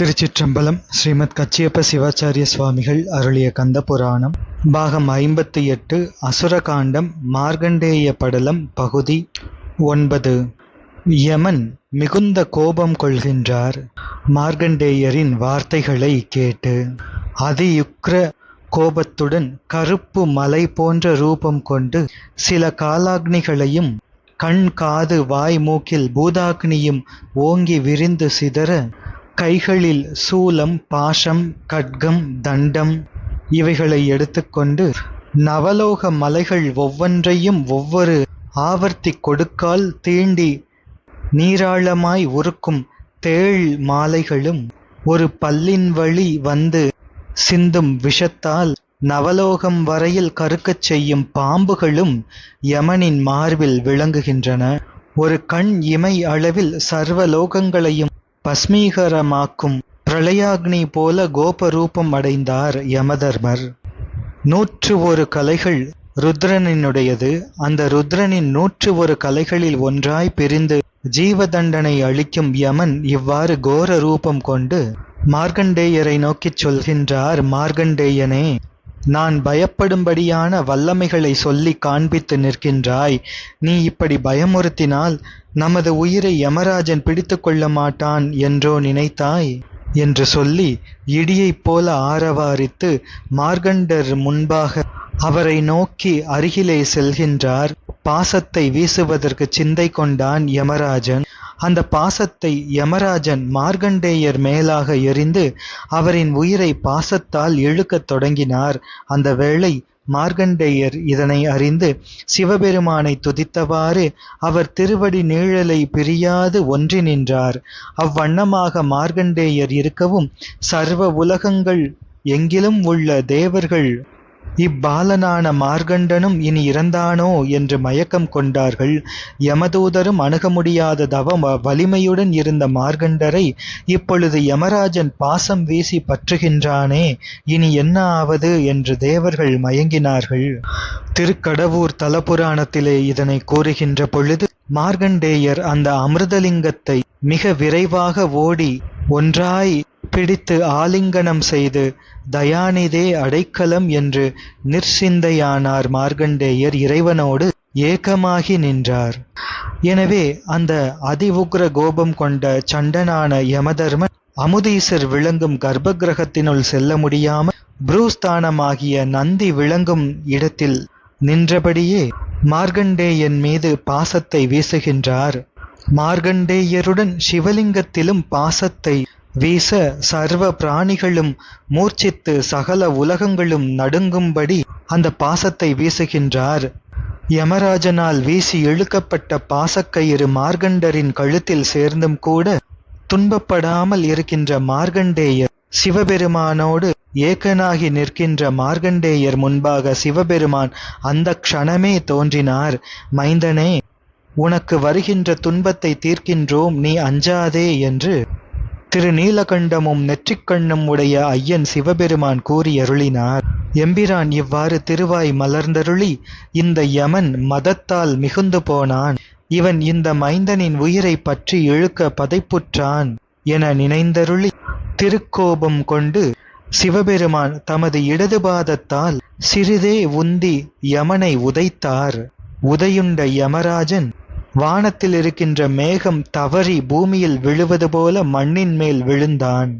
திருச்சிற்றம்பலம் ஸ்ரீமத் கச்சியப்ப சிவாச்சாரிய சுவாமிகள் அருளிய கந்த புராணம். பாகம் ஐம்பத்தி எட்டு அசுரகாண்டம் மார்க்கண்டேய படலம் பகுதி ஒன்பது. யமன் மிகுந்த கோபம் கொள்கின்றார். மார்கண்டேயரின் வார்த்தைகளை கேட்டு அதியுக்ர கோபத்துடன் கருப்பு மலை போன்ற ரூபம் கொண்டு சில காலாக்னிகளையும் கண் காது வாய் மூக்கில் பூதாக்னியும் ஓங்கி விரிந்து சிதற கைகளில் சூலம் பாஷம் கட்கம் தண்டம் இவைகளை எடுத்துக்கொண்டு நவலோக மலைகள் ஒவ்வொன்றையும் ஒவ்வொரு ஆவர்த்தி கொடுக்கால் தீண்டி நீராளமாய் உருக்கும் தேள் மாலைகளும் ஒரு பல்லின் வழி வந்து சிந்தும் விஷத்தால் நவலோகம் வரையில் கருக்கச் செய்யும் பாம்புகளும் யமனின் மார்பில் விளங்குகின்றன. ஒரு கண் இமை அளவில் சர்வ லோகங்களையும் பஸ்மீகரமாக்கும் பிரளயாக்னி போல கோபரூபம் அடைந்தார் யமதர்மர். நூற்று ஒரு கலைகள் ருத்ரனினுடையது. அந்த ருத்ரனின் நூற்று ஒரு கலைகளில் ஒன்றாய் பிரிந்து ஜீவதண்டனை அளிக்கும் யமன் இவ்வாறு கோர ரூபம் கொண்டு மார்க்கண்டேயரை நோக்கிச் சொல்கின்றார் மார்க்கண்டேயனே நான் பயப்படும்படியான வல்லமைகளை சொல்லி காண்பித்து நிற்கின்றாய். நீ இப்படி பயமுறுத்தினால் நமது உயிரை யமராஜன் பிடித்து கொள்ள மாட்டான் என்றோ நினைத்தாய்? என்று சொல்லி இடியைப் போல ஆரவாரித்து மார்கண்டர் முன்பாக அவரை நோக்கி அருகிலே செல்கின்றார். பாசத்தை வீசுவதற்கு சிந்தை கொண்டான் யமராஜன். அந்த பாசத்தை யமராஜன் மார்கண்டேயர் மேலாக எறிந்து அவரின் உயிரை பாசத்தால் இழுக்கத் தொடங்கினார். அந்த வேளை மார்கண்டேயர் இதனை அறிந்து சிவபெருமானை துதித்தவாறு அவர் திருவடி நீழலை பிரியாது ஒன்றி நின்றார். அவ்வண்ணமாக மார்கண்டேயர் இருக்கவும் சர்வ உலகங்கள் எங்கிலும் உள்ள தேவர்கள் இப்பாலனான மார்கண்டனும் இனி இறந்தானோ என்று மயக்கம் கொண்டார்கள். யமதூதரும் அணுக முடியாத தவ வலிமையுடன் இருந்த மார்கண்டரை இப்பொழுது யமராஜன் பாசம் வீசி பற்றுகின்றானே இனி என்ன ஆவது என்று தேவர்கள் மயங்கினார்கள். திருக்கடவூர் தலபுராணத்திலே இதனை கூறுகின்ற பொழுது மார்கண்டேயர் அந்த அமிர்தலிங்கத்தை மிக விரைவாக ஓடி ஒன்றாய் பிடித்து ஆலிங்கனம் செய்து தயாநிதே அடைக்கலம் என்று நிர்சிந்தையானார் மார்கண்டேயர் இறைவனோடு ஏக்கமாகி நின்றார். எனவே அந்த அதிவுக்ர கோபம் கொண்ட சண்டனான யமதர்மன் அமுதீசர் விளங்கும் கர்ப்ப கிரகத்தினுள் செல்ல முடியாமல் புரூஸ்தானமாகிய நந்தி விளங்கும் இடத்தில் நின்றபடியே மார்கண்டேயன் மீது பாசத்தை வீசுகின்றார். மார்கண்டேயருடன் சிவலிங்கத்திலும் பாசத்தை வீச சர்வ பிராணிகளும் மூர்ச்சித்து சகல உலகங்களும் நடுங்கும்படி அந்த பாசத்தை வீசுகின்றார். யமராஜனால் வீசி இழுக்கப்பட்ட பாசக்கயிறு மார்கண்டரின் கழுத்தில் சேர்ந்தும் கூட துன்பப்படாமல் இருக்கின்ற மார்கண்டேயர் சிவபெருமானோடு ஏக்கனாகி நிற்கின்ற மார்கண்டேயர் முன்பாக சிவபெருமான் அந்த க்ஷணமே தோன்றினார். மைந்தனே உனக்கு வருகின்ற துன்பத்தை தீர்க்கின்றோம் நீ அஞ்சாதே என்று திரு நீலகண்டமும் நெற்றிக்கண்ணும் உடைய ஐயன் சிவபெருமான் கூறி அருளினார் எம்பிரான் இவ்வாறு திருவாய் மலர்ந்தருளி இந்த யமன் மதத்தால் மிகுந்து போனான். இவன் இந்த மைந்தனின் உயிரை பற்றி இழுக்க பதைப்புற்றான் என நினைந்தருளி திருக்கோபம் கொண்டு சிவபெருமான் தமது இடது பாதத்தால் சிறிதே உந்தி யமனை உதைத்தார். உதையுண்ட யமராஜன் வானத்தில் இருக்கின்ற மேகம் தவறி பூமியில் விழுவது போல மண்ணின் மேல் விழுந்தான்.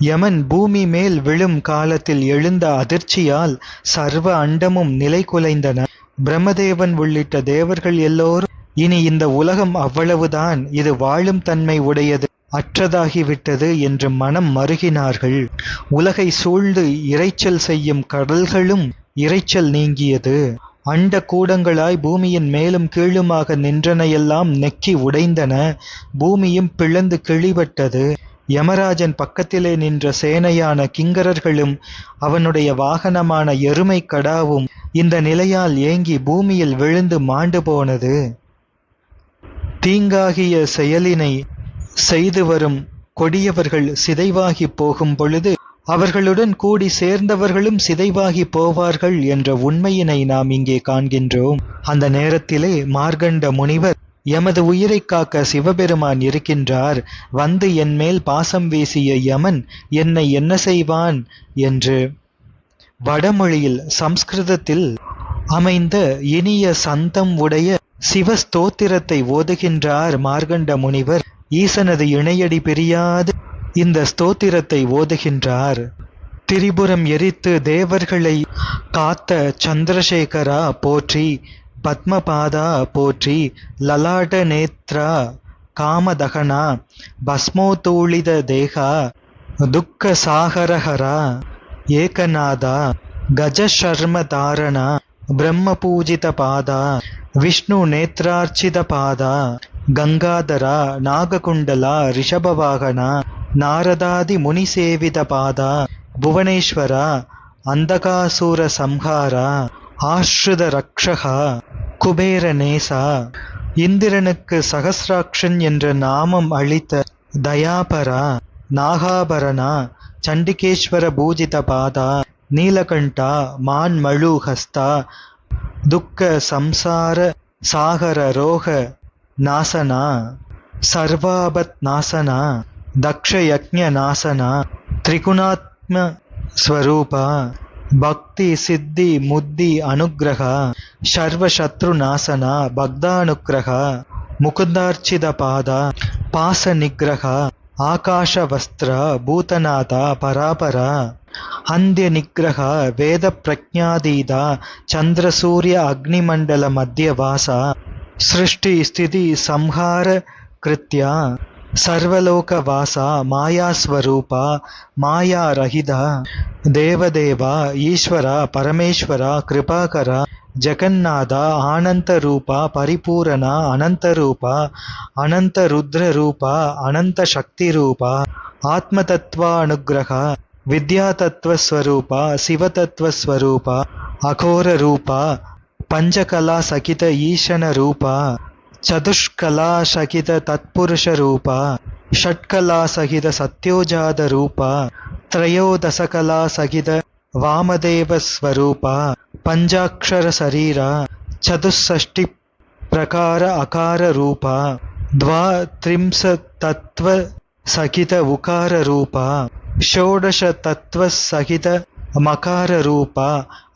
யமன் பூமி மேல் விழும் காலத்தில் எழுந்த அதிர்ச்சியால் சர்வ அண்டமும் நிலை குலைந்தன. பிரம்மதேவன் உள்ளிட்ட தேவர்கள் எல்லோரும் இனி இந்த உலகம் அவ்வளவுதான் இது வாழும் தன்மை உடையது அற்றதாகிவிட்டது என்று மனம் மருகினார்கள். உலகை சூழ்ந்து இரைச்சல் செய்யும் கடல்களும் இரைச்சல் நீங்கியது. அண்ட கூடங்களாய் பூமியின் மேலும் கீழுமாக நின்றனையெல்லாம் நெக்கி உடைந்தன. பூமியும் பிளந்து கிழிபட்டது. யமராஜன் பக்கத்திலே நின்ற சேனையான கிங்கரர்களும் அவனுடைய வாகனமான எருமை கடாவும் இந்த நிலையால் ஏங்கி பூமியில் விழுந்து மாண்டு போனது. தீங்காகிய செயலினை செய்து வரும் கொடியவர்கள் சிதைவாகி போகும் பொழுது அவர்களுடன் கூடி சேர்ந்தவர்களும் சிதைவாகி போவார்கள் என்ற உண்மையினை நாம் இங்கே காண்கின்றோம். அந்த நேரத்திலே மார்கண்ட முனிவர் எமது உயிரை காக்க சிவபெருமான் இருக்கின்றார். வந்து என் மேல் பாசம் வீசிய யமன் என்னை என்ன செய்வான்? என்று வடமொழியில் சம்ஸ்கிருதத்தில் அமைந்த இனிய சந்தம் உடைய சிவஸ்தோத்திரத்தை ஓதுகின்றார் மார்கண்ட முனிவர். ஈசனது இணையடி பிரியாது இந்த ஸ்தோத்திரத்தை ஓதுகின்றார். திரிபுரம் எரித்து தேவர்களை காத்த சந்திரசேகரா போற்றி பத்மபாதா போற்றி லலாட நேத்ரா காமதகனா பஸ்மோதூளித தேகா துக்க சாகரஹரா ஏகநாதா கஜஷர்ம தாரணா பிரம்ம பூஜித பாதா விஷ்ணு நேத்ரார்ச்சித பாதா கங்காதரா நாககுண்டலா ரிஷபவாகனா நாரதாதி முனி சேவித பாதா புவனேஸ்வரா அந்தகாசூர சம்ஹாரா ஆஸ்ருத ரக்ஷகா குபேர நேசா. இந்திரனுக்கு சகசிராட்சன் என்ற நாமம் அளித்த தயாபரா நாகாபரணா சண்டிகேஸ்வர பூஜித பாதா நீலகண்டா மான் மழு ஹஸ்தா துக்க சம்சார சாகர ரோக நாசனா சர்வாபத் நாசனா. ನಾಸನ ದಕ್ಷಯಜ್ಞ ನಾಸನ ತ್ರಿಗುಣಾತ್ಮ ಸ್ವರೂಪ ಭಕ್ತಿ ಸಿದ್ಧಿ ಮುದ್ದಿ ಅನುಗ್ರಹ ಸರ್ವಶತ್ರು ನಾಸನ ಭಕ್ತಾನುಗ್ರಹ ಮುಕುಂದಾರ್ಚಿತ ಪಾದ ಪಾಸ ನಿಗ್ರಹ ಆಕಾಶ ವಸ್ತ್ರ ಭೂತನಾಥ ಪರಾಪರ ಅಂದ್ಯ ನಿಗ್ರಹ ವೇದ ಪ್ರಜ್ಞಾದೀದ ಚಂದ್ರ ಸೂರ್ಯ ಅಗ್ನಿಮಂಡಲ ಮಧ್ಯವಾಸ ಸೃಷ್ಟಿ ಸ್ಥಿತಿ ಸಂಹಾರ ಕೃತ್ಯ ಸರ್ವಲೋಕವಾಸ, ಮಾಯಾಸ್ವರೂಪ, ಮಾಯಾರಹಿತ, ದೇವದೇವ, ಈಶ್ವರ, ಪರಮೇಶ್ವರ, ಕೃಪಾಕರ, ಜಗನ್ನಾಥ, ಆನಂತರೂಪ, ಪರಿಪೂರಣ, ಅನಂತರೂಪ, ಅನಂತರುದ್ರರೂಪ, ಅನಂತಶಕ್ತಿರೂಪ ಅನಂತ ಶಕ್ತಿರೂಪ ಆತ್ಮತತ್ವಾನುಗ್ರಹ ವಿದ್ಯಾತತ್ವ ಸ್ವರೂಪ ಶಿವತತ್ವ ಸ್ವರೂಪ ಅಘೋರ ರೂಪ ಪಂಚಕಲಾ ಸಖಿತ ಈಶನ ರೂಪ ಚತುಷ್ಕಲಾ ಸಹಿತ ತತ್ಪುರುಷ ರೂಪ ಷಟ್ಕಲಾ ಸಹಿತ ಸತ್ಯೋಜಾದ ರೂಪ ತ್ರಯೋದಶಕಲಾ ಸಹಿತ ವಾಮದೇವ ಸ್ವರೂಪ, ಪಂಚಾಕ್ಷರ ಶರೀರ, ಚತುಷ್ಷಷ್ಟಿ ಪ್ರಕಾರ ಅಕಾರ ರೂಪ, ದ್ವಾತ್ರಿಂಶತತ್ವ ಸಹಿತ ಉಕಾರ ರೂಪ ಷೋಡಶ ತತ್ವ ಸಹಿತ ಮಕಾರ ರೂಪ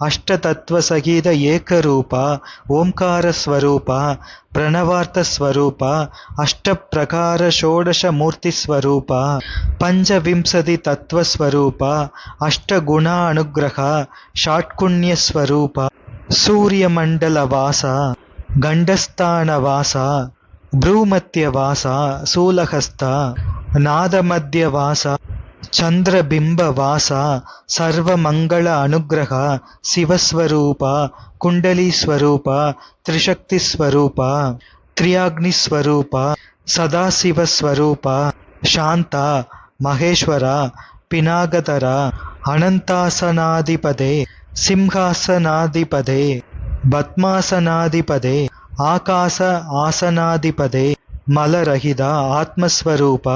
ಅಷ್ಟತತ್ವ ಸಹಿತ ಏಕರೂಪ ಓಂಕಾರ ಸ್ವರೂಪ ಪ್ರಣವಾರ್ಥ ಸ್ವರೂಪ ಅಷ್ಟಪ್ರಕಾರ ಷೋಡಶ ಮೂರ್ತಿ ಸ್ವರೂಪ ಪಂಚವಿಂಶತಿ ತತ್ವ ಸ್ವರೂಪ ಅಷ್ಟಗುಣ ಅನುಗ್ರಹ ಷಾಟ್ಕುಣ್ಯ ಸ್ವರೂಪ ಸೂರ್ಯಮಂಡಲ ವಾಸ ಗಂಡಸ್ಥಾನ ವಾಸ ಭ್ರೂಮತ್ಯ ವಾಸ ಸೂಲಹಸ್ತ ನಾದಮಧ್ಯ ವಾಸ ಚಂದ್ರಬಿಂಬವಾಸ, ಸರ್ವಮಂಗಳ ಅನುಗ್ರಹ, ಶಿವಸ್ವರೂಪ, ಕುಂಡಲೀಸ್ವರೂಪ ಸ್ವರೂಪ ಸದಾಶಿವ ಸ್ವರೂಪ ಶಾಂತ, ಮಹೇಶ್ವರ, ಪಿನಾಗಧರ ಅನಂತಾಸನಾಧಿಪದೆ ಸಿಂಹಾಸನಾಧಿಪದೆ ಬದ್ಮಾಸನಾಧಿಪದೆ ಆಕಾಶ ಆಸನಾಧಿಪದೆ ಮಲರಹಿತ ಆತ್ಮಸ್ವರೂಪ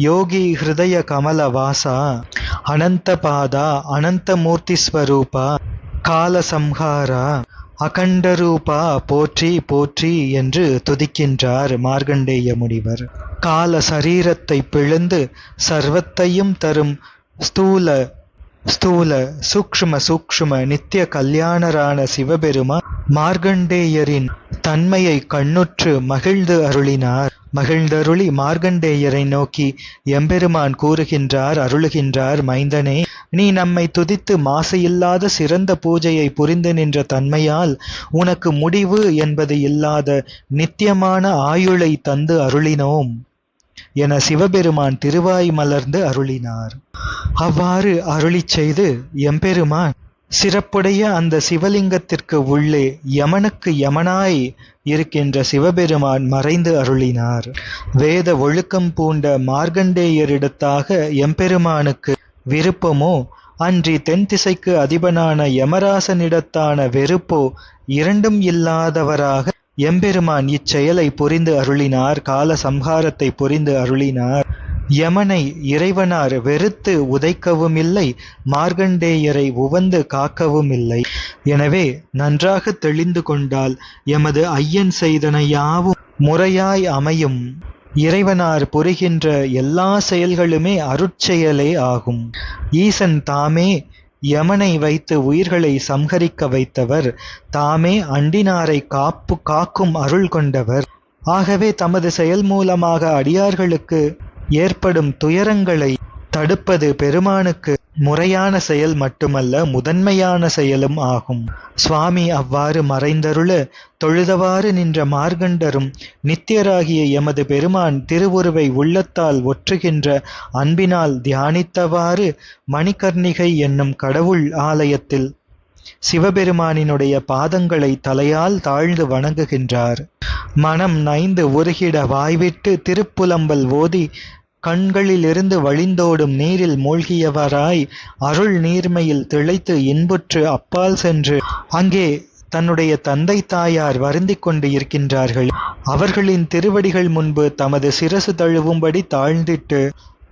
ಯೋಗಿ ಹೃದಯ ಕಮಲವಾಸ ಅನಂತಪಾದ ಅನಂತಮೂರ್ತಿ ಸ್ವರೂಪ கால சம்ஹாரா அகண்ட ரூபா போற்றி போற்றி என்று துதிக்கின்றார் மார்கண்டேய முனிவர் கால சரீரத்தை பிளந்து சர்வத்தையும் தரும் ஸ்தூல ஸ்தூல சூக்ஷ்ம சூக்ஷ்ம நித்திய கல்யாணரான சிவபெருமா மார்கண்டேயரின் தன்மையை கண்ணுற்று மகிழ்ந்து அருளினார். மகிழ்ந்தருளி மார்கண்டேயரை நோக்கி எம்பெருமான் கூறுகின்றார் அருளுகின்றார் மைந்தனே நீ நம்மை துதித்து மாசையில்லாத சிறந்த பூஜையை புரிந்து நின்ற தன்மையால் உனக்கு முடிவு என்பது இல்லாத நித்தியமான ஆயுளை தந்து அருளினோம். என சிவபெருமான் திருவாய் மலர்ந்து அருளினார். அவ்வாறு அருளிச் செய்து எம்பெருமான் சிறப்புடைய அந்த சிவலிங்கத்திற்கு உள்ளே யமனுக்கு யமனாய் இருக்கின்ற சிவபெருமான் மறைந்து அருளினார். வேத ஒழுக்கம் பூண்ட மார்கண்டேயரிடத்தாக எம்பெருமானுக்கு விருப்பமோ அன்றி தென் திசைக்கு அதிபனான யமராசனிடத்தான வெறுப்போ இரண்டும் இல்லாதவராக எம்பெருமான் இச்செயலை புரிந்து அருளினார் கால சம்ஹாரத்தை புரிந்து அருளினார். யமனை இறைவனார் வெறுத்து உதைக்கவும் இல்லை மார்கண்டேயரை உவந்து காக்கவும் இல்லை எனவே நன்றாக தெளிந்து கொண்டால் எமது ஐயன் செய்தன யாவும் முறையாய் அமையும். இறைவனார் புரிகின்ற எல்லா செயல்களுமே அருட்செயலே ஆகும். ஈசன் தாமே யமனை வைத்து உயிர்களை சம்ஹரிக்க வைத்தவர் தாமே அண்டினாரை காப்பு காக்கும் அருள் கொண்டவர். ஆகவே தமது செயல் மூலமாக அடியார்களுக்கு ஏற்படும் துயரங்களை தடுப்பது பெருமானுக்கு முறையான செயல் மட்டுமல்ல முதன்மையான செயலும் ஆகும். சுவாமி அவ்வாறு மறைந்தருள தொழுதவாறு நின்ற மார்கண்டரும் நித்தியராகிய எமது பெருமான் திருவுருவை உள்ளத்தால் ஒற்றுகின்ற அன்பினால் தியானித்தவாறு மணிகர்ணிகை என்னும் கடவுள் ஆலயத்தில் சிவபெருமானினுடைய பாதங்களை தலையால் தாழ்ந்து வணங்குகின்றார். மனம் நைந்து உருகிட வாய்விட்டு திருப்புலம்பல் ஓதி கண்களிலிருந்து வழிந்தோடும் நீரில் மூழ்கியவராய் அருள் நீர்மையில் திளைத்து இன்புற்று அப்பால் சென்று அங்கே தன்னுடைய தந்தை தாயார் வருந்திக் கொண்டு இருக்கின்றார்கள். அவர்களின் திருவடிகள் முன்பு தமது சிரசு தழுவும்படி தாழ்ந்திட்டு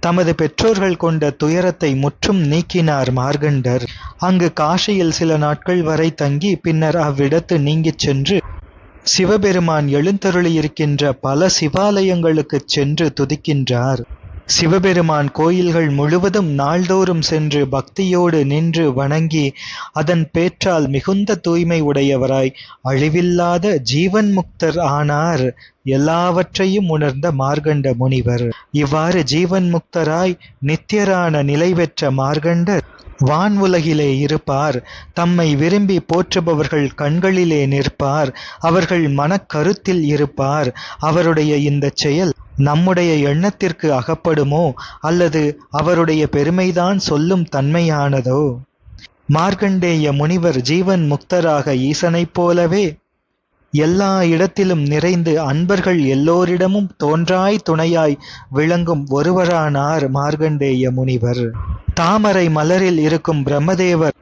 தமது பெற்றோர்கள் கொண்ட துயரத்தை முற்றும் நீக்கினார் மார்கண்டர். அங்கு காஷியில் சில நாட்கள் வரை தங்கி பின்னர் அவ்விடத்து நீங்கிச் சென்று சிவபெருமான் எழுந்தருளியிருக்கின்ற பல சிவாலயங்களுக்குச் சென்று துதிக்கின்றார். சிவபெருமான் கோயில்கள் முழுவதும் நாள்தோறும் சென்று பக்தியோடு நின்று வணங்கி அதன் பேற்றால் மிகுந்த தூய்மை உடையவராய் அழிவில்லாத ஜீவன் முக்தர் ஆனார். எல்லாவற்றையும் உணர்ந்த மார்கண்ட முனிவர். இவ்வாறு ஜீவன் முக்தராய் நித்தியரான நிலை பெற்ற மார்கண்டர் வான் உலகிலே இருப்பார். தம்மை விரும்பி போற்றுபவர்கள் கண்களிலே நிற்பார். அவர்கள் மனக்கருத்தில் இருப்பார். அவருடைய இந்த செயல் நம்முடைய எண்ணத்திற்கு அகப்படுமோ? அல்லது அவருடைய பெருமைதான் சொல்லும் தன்மையானதோ? மார்க்கண்டேய முனிவர் ஜீவன் முக்தராக ஈசனைப் போலவே எல்லா இடத்திலும் நிறைந்து அன்பர்கள் எல்லோரிடமும் தோன்றாய் துணையாய் விளங்கும் ஒருவரானார் மார்கண்டேய முனிவர். தாமரை மலரில் இருக்கும் பிரம்மதேவர்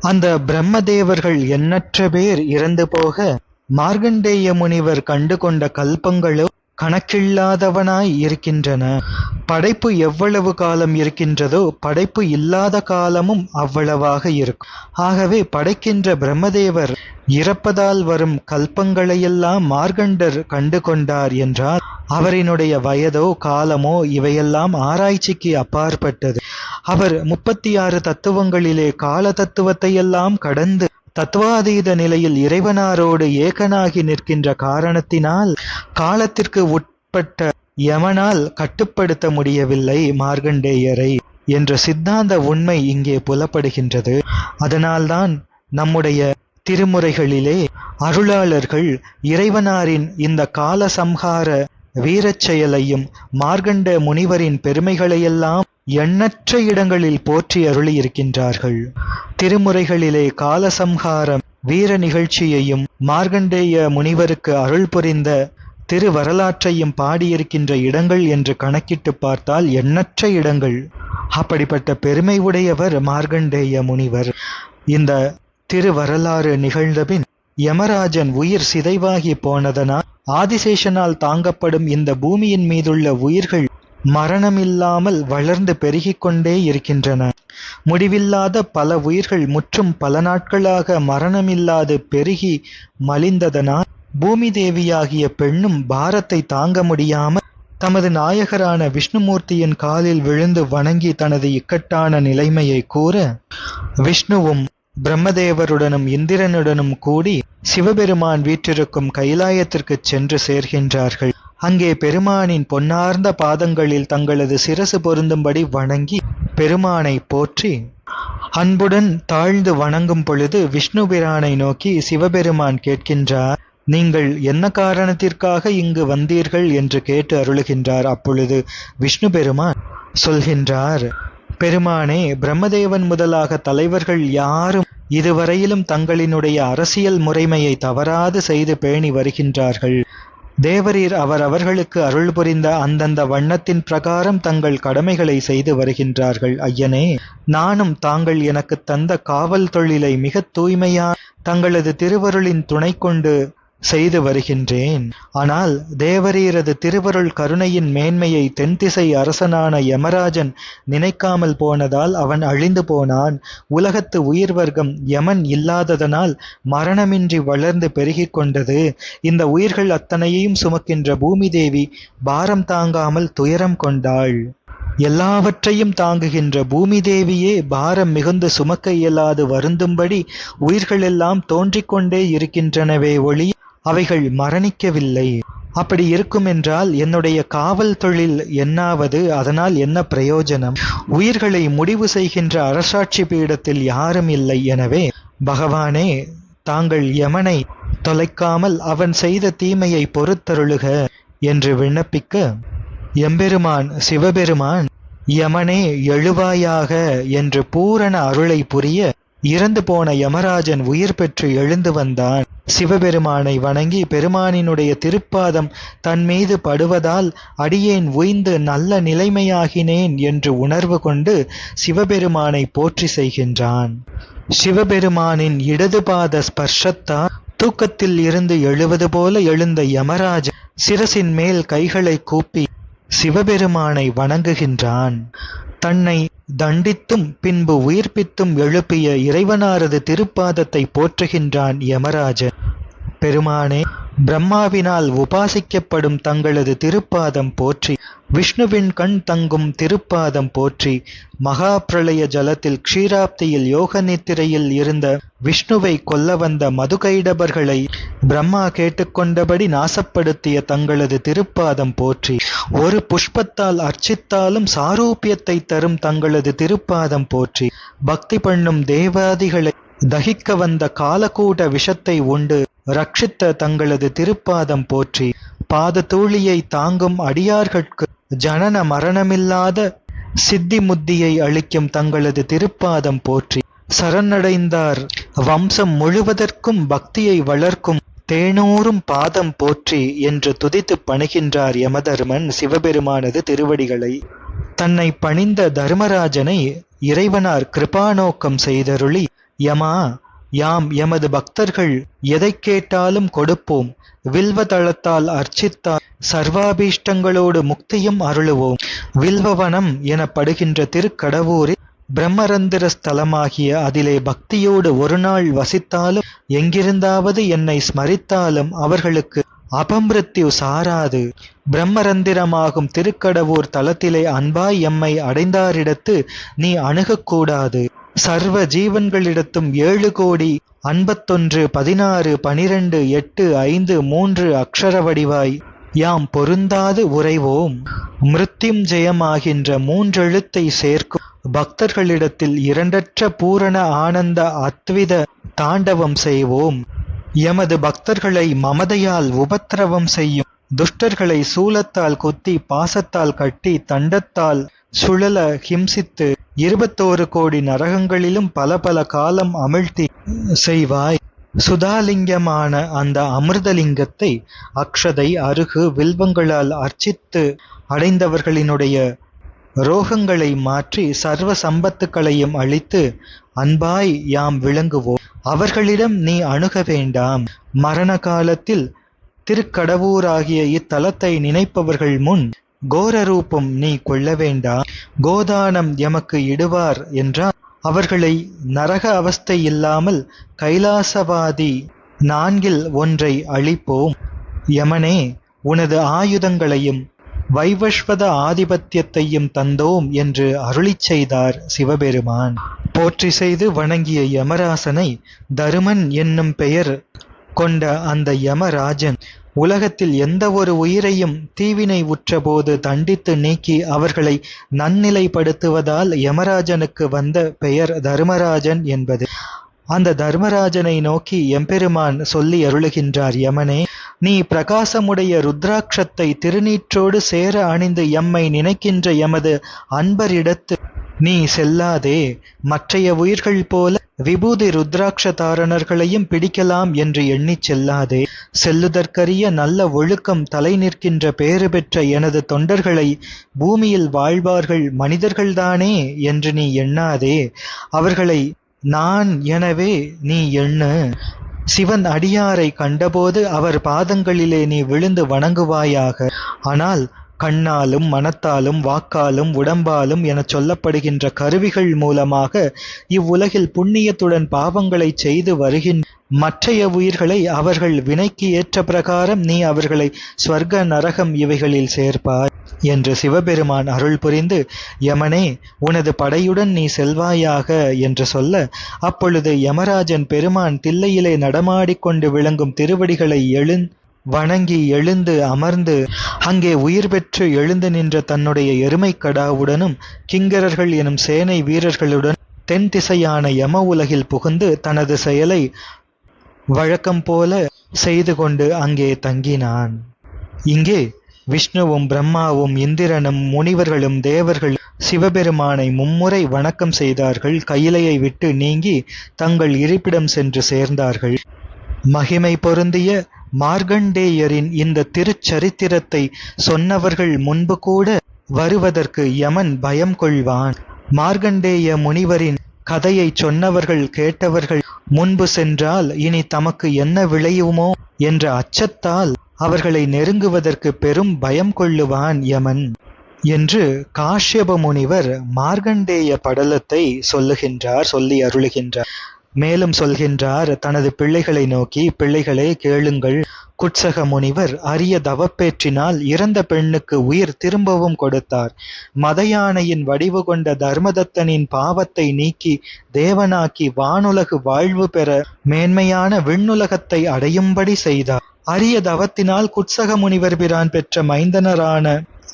அந்த பிரம்மதேவர்கள் எண்ணற்ற பேர் இறந்து போக மார்கண்டேய முனிவர் கண்டு கொண்ட கல்பங்களோ கணக்கில்லாதவனாய் இருக்கின்றன. படைப்பு எவ்வளவு காலம் இருக்கின்றதோ படைப்பு இல்லாத காலமும் அவ்வளவாக இருக்கும். ஆகவே படைக்கின்ற பிரம்மதேவர் இறப்பதால் வரும் கல்பங்களையெல்லாம் மார்கண்டர் கண்டு கொண்டார் என்றால் அவரினுடைய வயதோ காலமோ இவையெல்லாம் ஆராய்ச்சிக்கு அப்பாற்பட்டது. அவர் முப்பத்தி ஆறு தத்துவங்களிலே கால தத்துவத்தையெல்லாம் கடந்து தத்துவாதீத நிலையில் இறைவனாரோடு ஏகனாகி நிற்கின்ற காரணத்தினால் காலத்திற்கு உட்பட்ட யமனால் கட்டுப்படுத்த முடியவில்லை மார்கண்டேயரை என்ற சித்தாந்த உண்மை இங்கே புலப்படுகின்றது. அதனால்தான் நம்முடைய திருமுறைகளிலே அருளாளர்கள் இறைவனாரின் இந்த கால சம்ஹார வீரச் செயலையும் மார்கண்ட முனிவரின் பெருமைகளையெல்லாம் எண்ணற்ற இடங்களில் போற்றி அருளியிருக்கின்றார்கள். திருமுறைகளிலே காலசம்ஹாரம் வீர நிகழ்ச்சியையும் மார்கண்டேய முனிவருக்கு அருள் புரிந்த திரு வரலாற்றையும் பாடியிருக்கின்ற இடங்கள் என்று கணக்கிட்டு பார்த்தால் எண்ணற்ற இடங்கள். அப்படிப்பட்ட பெருமை உடையவர் மார்கண்டேய முனிவர். இந்த திருவரலாறு நிகழ்ந்தபின் யமராஜன் உயிர் சிதைவாகி போனதனால் ஆதிசேஷனால் தாங்கப்படும் இந்த பூமியின் மீதுள்ள உயிர்கள் மரணமில்லாமல் வளர்ந்து பெருகிக் கொண்டே இருக்கின்றன. முடிவில்லாத பல உயிர்கள் முற்றும் பல நாட்களாக மரணமில்லாது பெருகி மலிந்ததனால் பூமி தேவியாகிய பெண்ணும் பாரத்தை தாங்க முடியாமல் தமது நாயகரான விஷ்ணுமூர்த்தியின் காலில் விழுந்து வணங்கி தனது இக்கட்டான நிலைமையை கூற விஷ்ணுவும் பிரம்மதேவருடனும் இந்திரனுடனும் கூடி சிவபெருமான் வீற்றிருக்கும் கைலாயத்திற்குச் சென்று சேர்கின்றார்கள். அங்கே பெருமானின் பொன்னார்ந்த பாதங்களில் தங்களது சிரசு பொருந்தும்படி வணங்கி பெருமானை போற்றி அன்புடன் தாழ்ந்து வணங்கும் பொழுது விஷ்ணு பிரானை நோக்கி சிவபெருமான் கேட்கின்றார் நீங்கள் என்ன காரணத்திற்காக இங்கு வந்தீர்கள்? என்று கேட்டு அருளுகின்றார் அப்பொழுது விஷ்ணு பெருமான் சொல்கின்றார் பெருமானே பிரம்மதேவன் முதலாக தலைவர்கள் யாரும் இதுவரையிலும் தங்களினுடைய அரசியல் முறைமையை தவறாது செய்து பேணி வருகின்றார்கள். தேவரீர் அவர் அவர்களுக்கு அருள் புரிந்த அந்தந்த வண்ணத்தின் பிரகாரம் தங்கள் கடமைகளை செய்து வருகின்றார்கள். ஐயனே நானும் தாங்கள் எனக்கு தந்த காவல் தொழிலை மிக தூய்மையா தங்களது திருவருளின் துணை கொண்டு செய்து வருகின்றேன். ஆனால் தேவரீரது திருவருள் கருணையின் மேன்மையை தென்திசை அரசனான யமராஜன் நினைக்காமல் போனதால் அவன் அழிந்து போனான். உலகத்து உயிர் வர்க்கம் யமன் இல்லாததனால் மரணமின்றி வளர்ந்து பெருகிக் கொண்டது. இந்த உயிர்கள் அத்தனையையும் சுமக்கின்ற பூமி தேவி பாரம் தாங்காமல் துயரம் கொண்டாள். எல்லாவற்றையும் தாங்குகின்ற பூமி தேவியே பாரம் மிகுந்து சுமக்க இயலாது வருந்தும்படி உயிர்களெல்லாம் தோன்றிக்கொண்டே இருக்கின்றனவே ஒளி அவைகள் மரணிக்கவில்லை. அப்படி இருக்குமென்றால் என்னுடைய காவல் தொழில் என்னாவது அதனால் என்ன பிரயோஜனம்? உயிர்களை முடிவு செய்கின்ற அரசாட்சி பீடத்தில் யாரும் இல்லை எனவே பகவானே தாங்கள் யமனை தொலைக்காமல் அவன் செய்த தீமையை பொறுத்தருளுக என்று விண்ணப்பிக்க எம்பெருமான் சிவபெருமான் யமனே எழுவாயாக என்று பூரண அருளை புரிய இறந்து போன யமராஜன் உயிர் பெற்று எழுந்து வந்தான். சிவபெருமானை வணங்கி பெருமானினுடைய திருப்பாதம் தன் மீது படுவதால் அடியேன் உய்ந்து நல்ல நிலைமையாகினேன் என்று உணர்வு கொண்டு சிவபெருமானை போற்றி செய்கின்றான். சிவபெருமானின் இடது பாத ஸ்பர்ஷத்தால் தூக்கத்தில் இருந்து எழுவது போல எழுந்த யமராஜன் சிரசின் மேல் கைகளை கூப்பி சிவபெருமானை வணங்குகின்றான். தன்னை தண்டித்தும் பின்பு உயிர்ப்பித்தும் எழுப்பிய இறைவனாரது திருப்பாதத்தை போற்றுகின்றான் யமராஜன். பெருமானே பிரம்மாவினால் உபாசிக்கப்படும் தங்களது திருப்பாதம் போற்றி விஷ்ணுவின் கண் தங்கும் திருப்பாதம் போற்றி மகா பிரளய ஜலத்தில் க்ஷீராப்தியில் யோக நித்திரையில் இருந்த விஷ்ணுவை கொல்ல வந்த மதுகைடபர்களை பிரம்மா கேட்டுக்கொண்டபடி நாசப்படுத்திய தங்களது திருப்பாதம் போற்றி ஒரு புஷ்பத்தால் அர்ச்சித்தாலும் சாரூபியத்தை தரும் தங்களது திருப்பாதம் போற்றி பக்தி பண்ணும் தேவாதிகளை தகிக்க வந்த காலக்கூட விஷத்தை உண்டு ரட்சித்த தங்களது திருப்பாதம் போற்றி பாத தூளியை தாங்கும் அடியார்கட்கு ஜனன மரணமில்லாத சித்தி முத்தியை அளிக்கும் தங்களது திருப்பாதம் போற்றி. சரணடைந்தார். வம்சம் முழுவதற்கும் பக்தியை வளர்க்கும் தேனூரும் பாதம் போற்றி என்று துதித்து பணிகின்றார் யமதர்மன் சிவபெருமானது திருவடிகளை. தன்னை பணிந்த தர்மராஜனை இறைவனார் கிருபாநோக்கம் செய்தருளி யமா யாம் எமது பக்தர்கள் எதை கேட்டாலும் கொடுப்போம். வில்வதளத்தால் அர்ச்சித்தால் சர்வாபீஷ்டங்களோடு முக்தியும் அருளுவோம். வில்வவனம் எனப்படுகின்ற திருக்கடவூரில் பிரம்மரந்திர ஸ்தலமாகிய அதிலே பக்தியோடு ஒரு நாள் வசித்தாலும் எங்கிருந்தாவது என்னை ஸ்மரித்தாலும் அவர்களுக்கு அபமிருத்யு சாராது. பிரம்மரந்திரமாகும் திருக்கடவூர் தலத்திலே அன்பாய் எம்மை அடைந்தாரிடத்து நீ அணுகக்கூடாது. சர்வ ஜீவன்களிடத்தும் ஏழு கோடி அன்பத்தொன்று பதினாறு பனிரெண்டு எட்டு ஐந்து மூன்று அக்ஷர வடிவாய் யாம் பொருந்தாது உறைவோம். மிருத்யுஞ்சயமாகின்ற மூன்றெழுத்தை சேர்க்கும். பக்தர்களிடத்தில் இரண்டற்ற பூரண ஆனந்த அத்வித தாண்டவம் செய்வோம். எமது பக்தர்களை மமதையால் உபத்திரவம் செய்யும். துஷ்டர்களை சூலத்தால் கொத்தி பாசத்தால் கட்டி தண்டத்தால் சுழல ஹிம்சித்து இருபத்தோரு கோடி நரகங்களிலும் பல பல காலம் அமிழ்த்தி செய்வாய். சுதாலிங்கமான அந்த அமிர்தலிங்கத்தை அக்ஷதை அருகு வில்வங்களால் அர்ச்சித்து அடைந்தவர்களினுடைய ரோகங்களை மாற்றி சர்வ சம்பத்துக்களையும் அழித்து அன்பாய் யாம் விளங்குவோம். அவர்களிடம் நீ அணுக வேண்டாம். மரண காலத்தில் திருக்கடவூராகிய இத்தலத்தை நினைப்பவர்கள் முன் கோரரூபம் நீ கொள்ள வேண்டாம் கோதானம் எமக்கு இடுவார் என்றார் அவர்களை நரக அவஸ்தை இல்லாமல் கைலாசவாதி நான்கில் ஒன்றை அழிப்போம். யமனே உனது ஆயுதங்களையும் வைவஸ்வத ஆதிபத்தியத்தையும் தந்தோம் என்று அருளிச் செய்தார் சிவபெருமான். போற்றி செய்து வணங்கிய யமராசனை தருமன் என்னும் பெயர் கொண்ட அந்த யமராஜன் உலகத்தில் எந்த ஒரு உயிரையும் தீவினை உற்றபோது தண்டித்து நீக்கி அவர்களை நன்னிலைப்படுத்துவதால் யமராஜனுக்கு வந்த பெயர் தர்மராஜன் என்பது. அந்த தர்மராஜனை நோக்கி எம்பெருமான் சொல்லி அருளுகின்றார் யமனே நீ பிரகாசமுடைய ருத்ராட்சத்தை திருநீற்றோடு சேர அணிந்து எம்மை நினைக்கின்ற எமது அன்பரிடத்து நீ செல்லாதே. மற்றைய உயிர்கள் போல விபூதி ருத்ராட்ச தாரணர்களையும் பிடிக்கலாம் என்று எண்ணிச் செல்லாதே. செல்லுதற்கரிய நல்ல ஒழுக்கம் தலை நிற்கின்ற பேறு பெற்ற எனது தொண்டர்களை பூமியில் வாழ்வார்கள் மனிதர்கள்தானே என்று நீ எண்ணாதே. அவர்களை நான் எனவே நீ எண்ணு. சிவன் அடியாரை கண்டபோது அவர் பாதங்களிலே நீ விழுந்து வணங்குவாயாக. ஆனால் கண்ணாலும் மனத்தாலும் வாக்காலும் உடம்பாலும் எனச் சொல்லப்படுகின்ற கருவிகள் மூலமாக இவ்வுலகில் புண்ணியத்துடன் பாவங்களைச் செய்து வருகின்ற மற்றைய உயிர்களை அவர்கள் வினைக்கு ஏற்ற பிரகாரம் நீ அவர்களை ஸ்வர்க்க நரகம் இவைகளில் சேர்ப்பார் என்று சிவபெருமான் அருள் புரிந்து யமனே உனது படையுடன் நீ செல்வாயாக என்று சொல்ல அப்பொழுது யமராஜன் பெருமான் தில்லையிலே நடமாடிக்கொண்டு விளங்கும் திருவடிகளை எழுந் வணங்கி எழுந்து அமர்ந்து அங்கே உயிர் பெற்று எழுந்து நின்ற தன்னுடைய எருமை கடாவுடனும் கிங்கரர்கள் எனும் சேனை வீரர்களுடன் தென் திசையான யம உலகில் புகுந்து தனது செயலை வழக்கம் போல செய்து கொண்டு அங்கே தங்கினான். இங்கே விஷ்ணுவும் பிரம்மாவும் இந்திரனும் முனிவர்களும் தேவர்கள் சிவபெருமானை மும்முறை வணக்கம் செய்தார்கள். கையிலையை விட்டு நீங்கி தங்கள் இருப்பிடம் சென்று சேர்ந்தார்கள். மகிமை பொருந்திய மார்கண்டேயரின் இந்த திருச்சரித்திரத்தை சொன்னவர்கள் முன்பு கூட வருவதற்கு யமன் பயம் கொள்வான். மார்கண்டேய முனிவரின் கதையைச் சொன்னவர்கள் கேட்டவர்கள் முன்பு சென்றால் இனி தமக்கு என்ன விளையுமோ என்ற அச்சத்தால் அவர்களை நெருங்குவதற்கு பெரும் பயம் கொள்ளுவான் யமன் என்று காஷ்யப முனிவர் மார்கண்டேய படலத்தை சொல்லுகின்றார் சொல்லி அருளுகின்றார். மேலும் சொல்கின்றார் தனது பிள்ளைகளை நோக்கி பிள்ளைகளே கேளுங்கள். குட்சக முனிவர் அரிய தவப்பேற்றினால் இறந்த பெண்ணுக்கு உயிர் திரும்பவும் கொடுத்தார். மதயானையின் வடிவு கொண்ட தர்மதத்தனின் பாவத்தை நீக்கி தேவனாக்கி வானுலகு வாழ்வு பெற மேன்மையான விண்ணுலகத்தை அடையும்படி செய்தார். அரிய தவத்தினால் குட்சக முனிவர் பிரான் பெற்ற மைந்தனரான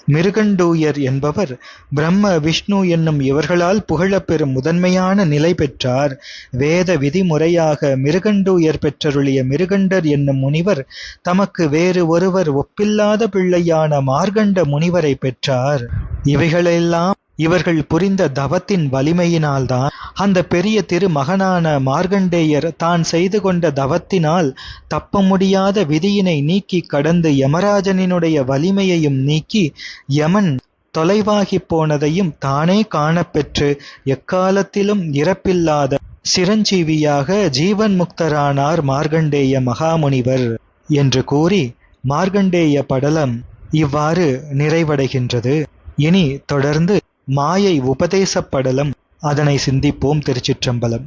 மிருகண்டூயர் என்பவர் பிரம்ம விஷ்ணு என்னும் இவர்களால் புகழப்பெறும் முதன்மையான நிலை பெற்றார். வேத விதிமுறையாக மிருகண்டூயர் பெற்றருளிய மிருகண்டர் என்னும் முனிவர் தமக்கு வேறு ஒருவர் ஒப்பில்லாத பிள்ளையான மார்கண்ட முனிவரை பெற்றார். இவைகளெல்லாம் இவர்கள் புரிந்த தவத்தின் வலிமையினால்தான் அந்த பெரிய திருமகனான மார்கண்டேயர் தான் செய்து கொண்ட தவத்தினால் தப்ப முடியாத விதியினை நீக்கி கடந்து யமராஜனினுடைய வலிமையையும் நீக்கி யமன் தொலைவாகிப் போனதையும் தானே காணப்பெற்று எக்காலத்திலும் இறப்பில்லாத சிரஞ்சீவியாக ஜீவன் முக்தரானார் மார்கண்டேய மகாமுனிவர் என்று கூறி மார்கண்டேய படலம் இவ்வாறு நிறைவடைகின்றது. இனி தொடர்ந்து மாயை உபதேசப் படலம் அதனை சிந்திப்போம் திருச்சிற்றம்பலம்.